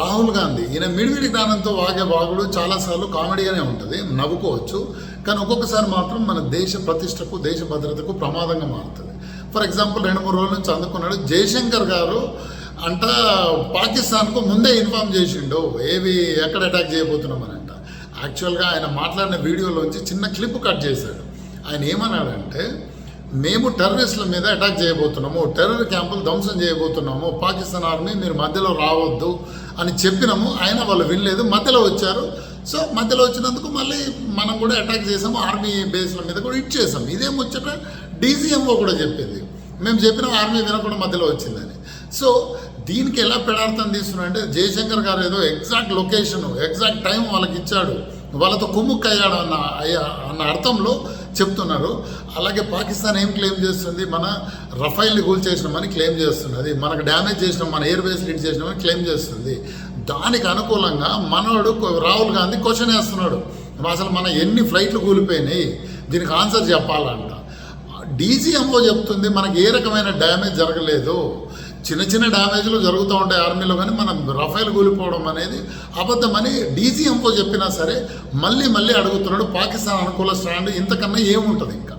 రాహుల్ గాంధీ. ఈయన మిడిమిడి జ్ఞానంతో వాగే వాగుడు చాలాసార్లు కామెడీగానే ఉంటుంది నవ్వుకోవచ్చు. కానీ ఒక్కొక్కసారి మాత్రం మన దేశ ప్రతిష్టకు దేశ భద్రతకు ప్రమాదంగా మారుతుంది. ఫర్ ఎగ్జాంపుల్ రెండు మూడు రోజుల నుంచి అందుకున్నాడు జయశంకర్ గారు. అంట పాకిస్తాన్కు ముందే ఇన్ఫామ్ చేసిండు ఏవి ఎక్కడ అటాక్ చేయబోతున్నామనంట యాక్చువల్గా ఆయన మాట్లాడిన వీడియోలోంచి చిన్న క్లిప్ కట్ చేశాడు. ఆయన ఏమన్నాడంటే మేము టెర్రరిస్టుల మీద అటాక్ చేయబోతున్నాము టెర్రర్ క్యాంపులు ధ్వంసం చేయబోతున్నాము పాకిస్తాన్ ఆర్మీ మీరు మధ్యలో రావద్దు అని చెప్పినాము ఆయన వాళ్ళు వినలేదు మధ్యలో వచ్చారు. సో మధ్యలో వచ్చినందుకు మళ్ళీ మనం కూడా అటాక్ చేసాము ఆర్మీ బేస్ల మీద కూడా ఇట్ చేసాం ఇదే ముచ్చట డీజీఎంఓ కూడా చెప్పింది. మేము చెప్పిన ఆర్మీ వినకుండా మధ్యలో వచ్చిందని. సో దీనికి ఎలా పెడార్థం తీస్తున్నా అంటే జయశంకర్ గారు ఏదో ఎగ్జాక్ట్ లొకేషన్ ఎగ్జాక్ట్ టైం వాళ్ళకి ఇచ్చాడు. వాళ్ళతో కుమ్ముక్కయ్యాడు అన్న అయ్యా అన్న అర్థంలో చెప్తున్నారు. అలాగే పాకిస్తాన్ ఏం క్లెయిమ్ చేస్తుంది? మన రఫైల్ని కూల్ చేసినామని క్లెయిమ్ చేస్తున్నది. మనకు డ్యామేజ్ చేసినాం మన ఎయిర్ బేస్ హిట్ చేసినామని క్లెయిమ్ చేస్తుంది. దానికి అనుకూలంగా మనోడు రాహుల్ గాంధీ క్వశ్చన్ వేస్తున్నాడు. అసలు మన ఎన్ని ఫ్లైట్లు కూలిపోయినాయి? దీనికి ఆన్సర్ చెప్పాలంట. డీజీఎంఓ చెప్తుంది మనకి ఏ రకమైన డ్యామేజ్ జరగలేదు. చిన్న చిన్న డ్యామేజ్లు జరుగుతూ ఉంటాయి ఆర్మీలో కానీ మనం రఫైల్ కూలిపోవడం అనేది అబద్ధమని డీజీఎంఓ చెప్పినా సరే మళ్ళీ మళ్ళీ అడుగుతున్నాడు పాకిస్తాన్ అనుకూల స్టాండ్ ఇంతకన్నా ఏముంటుంది ఇంకా?